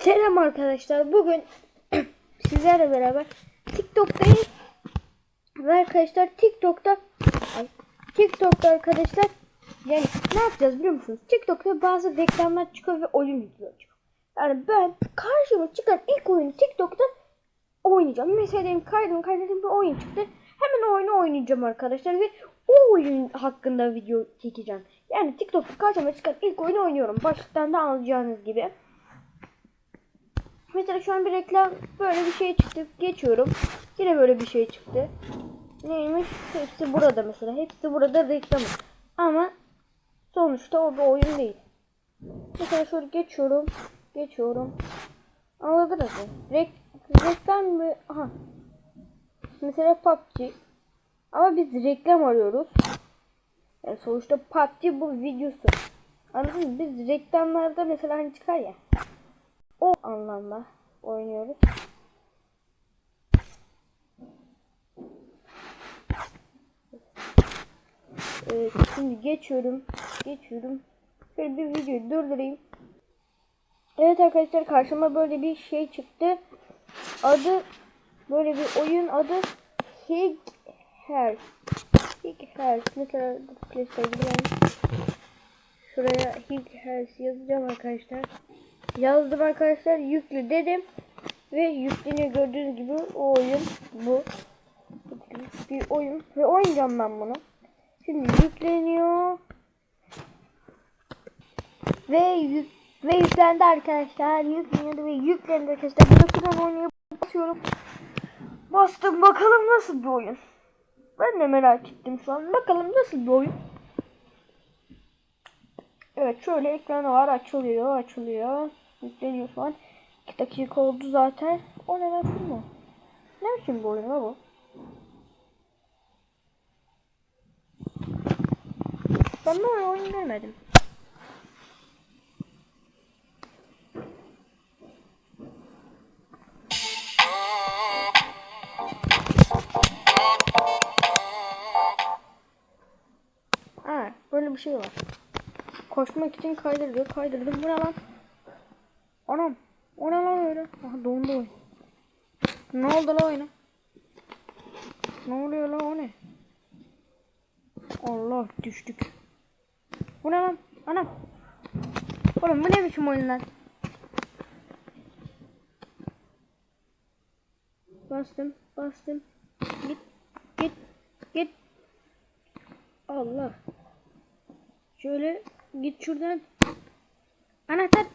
Selam arkadaşlar. Bugün sizlerle beraber TikTok'tayız. Ve arkadaşlar TikTok'ta TikTok'ta arkadaşlar yani ne yapacağız biliyor musunuz? TikTok'ta bazı reklamlar çıkıyor ve oyun videoları çıkıyor. Yani ben karşıma çıkan ilk oyunu TikTok'ta oynayacağım. Mesela benim kaydım kaydettiğim bir oyun çıktı. Hemen oyunu oynayacağım arkadaşlar ve o oyun hakkında video çekeceğim. Yani TikTok'ta karşıma çıkan ilk oyunu oynuyorum. Başlıktan da anlayacağınız gibi. Mesela şu an bir reklam böyle bir şey çıktı. Geçiyorum. Yine böyle bir şey çıktı. Neymiş? Hepsi burada mesela. Hepsi burada reklamı. Ama sonuçta o bir oyun değil. Mesela şöyle geçiyorum. Geçiyorum. Anladınız mı? Rek reklam mı? Aha. Mesela PUBG. Ama biz reklam arıyoruz. Yani sonuçta PUBG bu videosu. Anladın mı? Biz reklamlarda mesela hani çıkar ya. O anlamda oynuyoruz. Evet, şimdi geçiyorum. Geçiyorum. Şöyle bir videoyu durdurayım. Evet arkadaşlar karşıma böyle bir şey çıktı. Adı böyle bir oyun adı Hig Her. Hig Her. Mesela Play Store'a gidelim. Şuraya Hig Her yazacağım arkadaşlar. Yazdım arkadaşlar yüklü dedim. Ve yükleniyor gördüğünüz gibi o oyun bu. Bir oyun ve oynayacağım ben bunu. Şimdi yükleniyor. Ve yük ve yüklendi arkadaşlar. Yükleniyordu ve yüklendi arkadaşlar. Bırakıyorum oynuyor basıyorum. Bastım bakalım nasıl bir oyun. Ben de merak ettim şu an. Bakalım nasıl bir oyun. Evet şöyle ekranı var açılıyor açılıyor. Yükleniyor şu an. 2 dakika oldu zaten. O ne nasıl mı? Ne biçim bir oyun bu? Ben böyle oyun görmedim. Ha, böyle bir şey var. Koşmak için kaydırıyor. Kaydırdım. Bu ne lan? Anam. O ne lan öyle? Aha dondu oyun. Ne oldu lan oyuna? Ne oluyor lan o ne? Allah düştük. Bu ne lan? Anam. Oğlum bu ne biçim oyun lan? Bastım, bastım. Git, git, git. Allah. Şöyle git şuradan. Anahtar.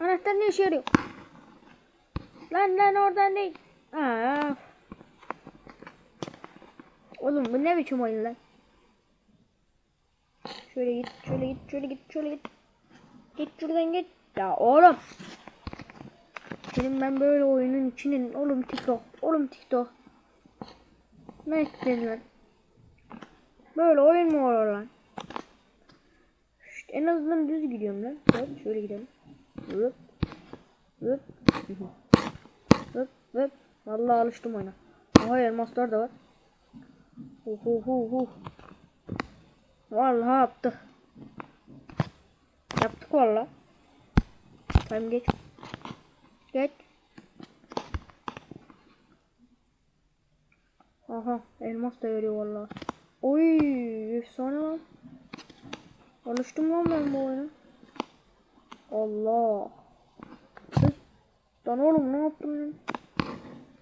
Anahtar ne işe yarıyor? Lan lan oradan değil. Aa. Oğlum bu ne biçim oyun lan? Şöyle git, şöyle git, şöyle git, şöyle git. Git şuradan git. Ya oğlum. Senin ben böyle oyunun içinin oğlum TikTok, oğlum TikTok. Ne istedin lan? Böyle oyun mu olur lan? En azından düz gidiyorum lan. Hop şöyle gidelim. Hop. Hop. Hop hop. Vallahi alıştım oyuna. Aha elmaslar da var. Hu hu hu. Vallahi yaptık. Yaptık vallahi. Tamam geç. Geç. Aha elmas da veriyor vallahi. Oy efsane lan. Alıştım lan ben bu oyuna. Allah. Kız. Lan oğlum ne yaptın lan?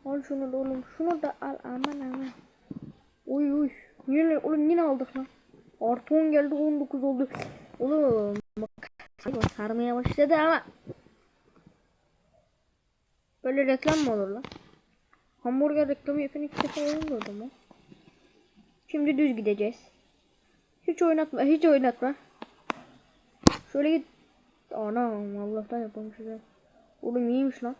Al şunu da oğlum. Şunu da al aman aman. Uy uy. Yine oğlum yine aldık lan. Artı 10 geldi 19 oldu. Oğlum. Bak sarmaya başladı ama. Böyle reklam mı olur lan? Hamburger reklamı yapan ilk defa gördüm lan. Şimdi düz gideceğiz. Hiç oynatma, hiç oynatma. Şöyle git. Anam Allah'tan yapılmış ya. Oğlum iyiymiş lan.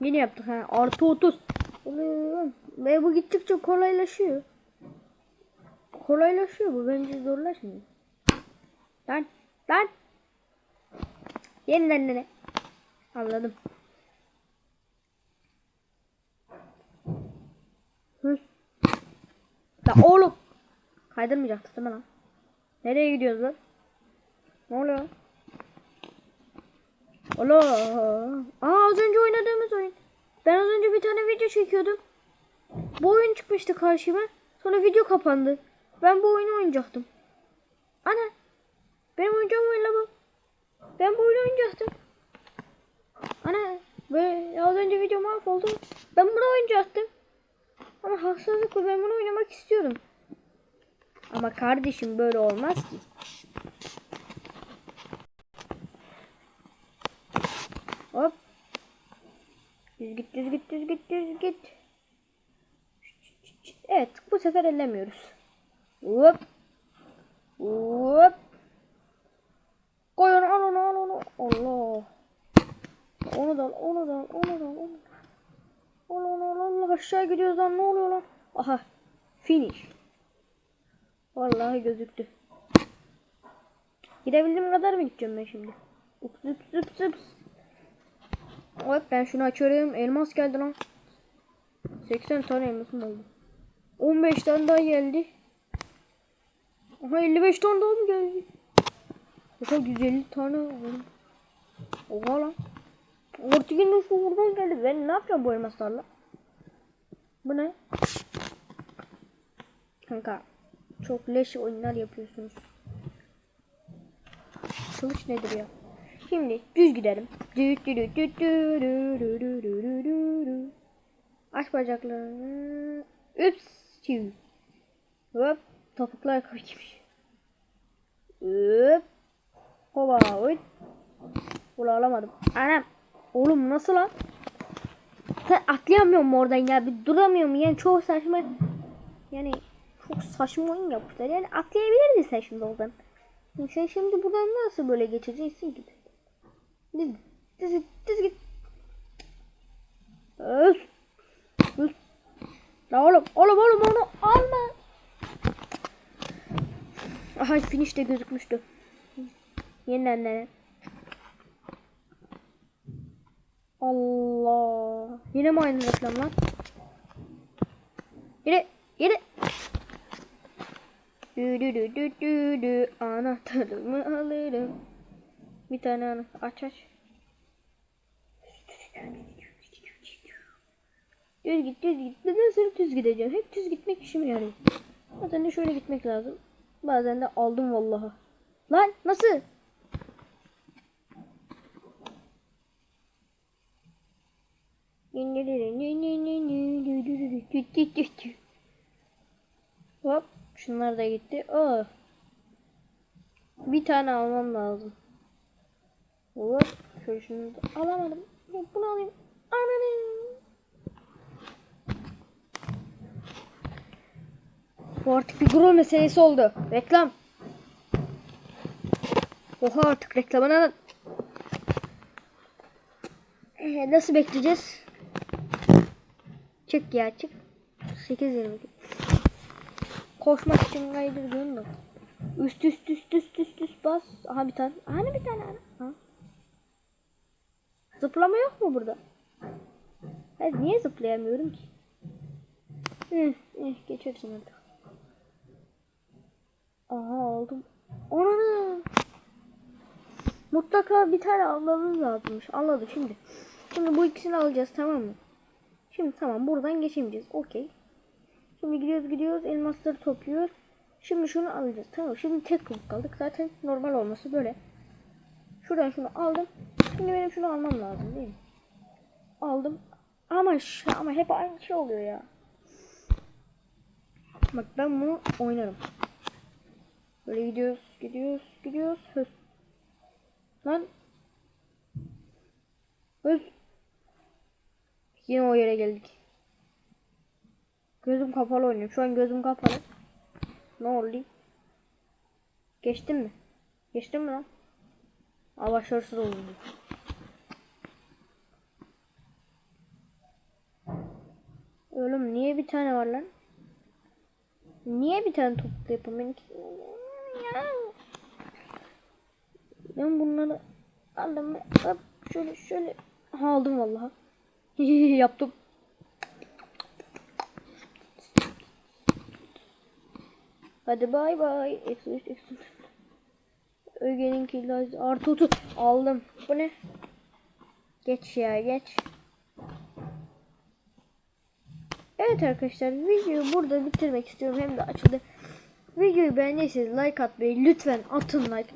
Yine yaptık ha. Artı 30. Oğlum. Ve bu gittikçe kolaylaşıyor. Kolaylaşıyor bu. Bence zorlaşmıyor. Lan. Lan. Yeniden dene. Anladım. Hıs. La oğlum. Kaydırmayacaktık değil mi lan? Nereye gidiyoruz lan? Ne oluyor? Allah. Aa az önce oynadığımız oyun. Ben az önce bir tane video çekiyordum. Bu oyun çıkmıştı karşıma. Sonra video kapandı. Ben bu oyunu oynayacaktım. Ana. Benim oynayacağım oyunla bu. Ben bu oyunu oynayacaktım. Ana. Böyle az önce video mahvoldu. Ben bunu oynayacaktım. Ama haksızlıkla ben bunu oynamak istiyorum. Ama kardeşim böyle olmaz ki. Hop. Düz git, düz git, düz git, düz git. Evet, bu sefer ellemiyoruz. Hop. Hop. Koy onu, al onu, al onu. Allah. Onu da al, onu da al, onu da al, onu. Al onu, al, Allah aşağı gidiyoruz lan, ne oluyor lan? Aha. Finish. Vallahi gözüktü. Gidebildiğim kadar mı gideceğim ben şimdi? Ups ups ups ups. Bak ben şunu açıyorum. Elmas geldi lan. 80 tane elmasım oldu. 15 tane daha geldi. Aha 55 tane daha mı geldi? Oha 150 tane oldu. Oha lan. Yine şu buradan geldi. Ben ne yapacağım bu elmaslarla? Bu ne? Kanka çok leş oyunlar yapıyorsunuz. Kılıç nedir ya? Şimdi düz gidelim. Aç bacaklarını. Üps. Hop. Topuklar kaçmış. Hop. Hova. Hop. Ula alamadım. Anam. Oğlum nasıl lan? Sen atlayamıyorum oradan ya. Bir duramıyorum yani çok saçma. Yani çok saçma oyun yapmışlar. Yani atlayabilirdin sen şimdi oradan. Sen şimdi buradan nasıl böyle geçeceksin gibi. Düz. Düz. Düz git. Öf. Öf. La oğlum. Oğlum oğlum onu alma. Aha finish de gözükmüştü. Yeniden dene. Allah. Yine mi aynı reklam lan? Yine. Yine. Dü dü dü dü dü. Anahtarımı alırım. Bir tane ana aç aç. Düz git düz git. Neden sırf düz gideceğim? Hep düz gitmek işime yarıyor. Bazen de şöyle gitmek lazım. Bazen de aldım vallahi. Lan nasıl? Hop. Şunlar da gitti. Oh. Bir tane almam lazım. Hop. Şöyle şunu da alamadım. Yok, Bunu alayım. Ananı. Bu artık bir gurur meselesi oldu. Reklam. Oha artık reklamına ee, nasıl bekleyeceğiz? Çık ya çık. 8 20. Koşmak için kaydır da. Üst üst üst üst üst üst bas. Aha bir tane. Hani bir tane. Ha. Zıplama yok mu burada? Hayır niye zıplayamıyorum ki? Hı, hı, geçersin artık. Aha aldım. Ananı. Mutlaka bir tane almamız lazımmış. Anladım şimdi. Şimdi bu ikisini alacağız tamam mı? Şimdi tamam buradan geçemeyeceğiz. Okey. Şimdi gidiyoruz gidiyoruz elmasları topluyoruz. Şimdi şunu alacağız. Tamam şimdi tek kılık kaldık. Zaten normal olması böyle. Şuradan şunu aldım. Şimdi benim şunu almam lazım değil mi? Aldım. Ama ama hep aynı şey oluyor ya. Bak ben bunu oynarım. Böyle gidiyoruz, gidiyoruz, gidiyoruz. Höz. Lan. Höz. Yine o yere geldik. Gözüm kapalı oynuyorum. Şu an gözüm kapalı. Ne oldu? Geçtim mi? Geçtim mi lan? Aa başarısız oldum. Oğlum niye bir tane var lan? Niye bir tane topuklu yapamıyorum ki? Ben bunları aldım. Hop, şöyle şöyle. Aldım vallahi. Yaptım. Hadi bay bay. Eksi 3 eksi 3. Öge'nin killası artı 30 aldım. Bu ne? Geç ya geç. Evet arkadaşlar videoyu burada bitirmek istiyorum. Hem de açıldı. Videoyu beğendiyseniz like atmayı lütfen atın like.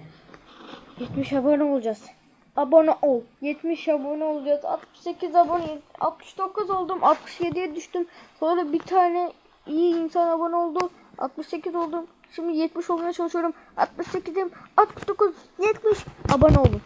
70 abone olacağız. Abone ol. 70 abone olacağız. 68 abone 69 oldum. 67'ye düştüm. Sonra bir tane iyi insan abone oldu. 68 oldum. Şimdi 70 olmaya çalışıyorum. 68'im. 69, 70 abone olun.